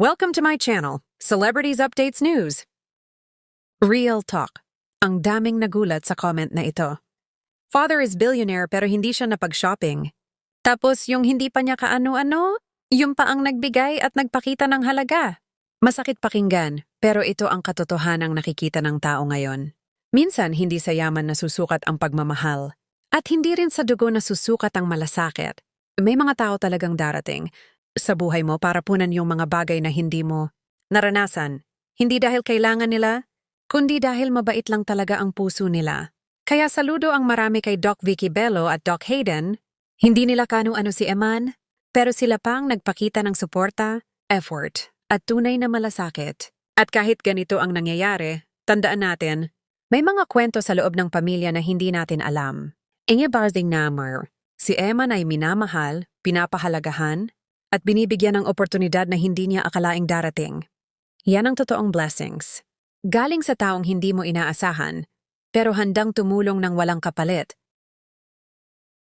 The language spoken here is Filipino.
Welcome to my channel, Celebrities Updates News. Real talk. Ang daming nagulat sa comment na ito. Father is billionaire pero hindi siya napag-shopping. Tapos yung hindi pa niya kaano-ano, yung pa ang nagbigay at nagpakita ng halaga. Masakit pakinggan, pero ito ang katotohanang nakikita ng tao ngayon. Minsan hindi sa yaman nasusukat ang pagmamahal. At hindi rin sa dugo nasusukat ang malasakit. May mga tao talagang darating sa buhay mo para punan yung mga bagay na hindi mo naranasan. Hindi dahil kailangan nila, kundi dahil mabait lang talaga ang puso nila. Kaya saludo ang marami kay Doc Vicky Bello at Doc Hayden. Hindi nila kano-ano si Eman, pero sila pang nagpakita ng suporta, effort, at tunay na malasakit. At kahit ganito ang nangyayari, tandaan natin, may mga kwento sa loob ng pamilya na hindi natin alam. Inge Barzing Namar, si Eman ay minamahal, pinapahalagahan, at binibigyan ng oportunidad na hindi niya akalaing darating. Yan ang totoong blessings. Galing sa taong hindi mo inaasahan, pero handang tumulong ng walang kapalit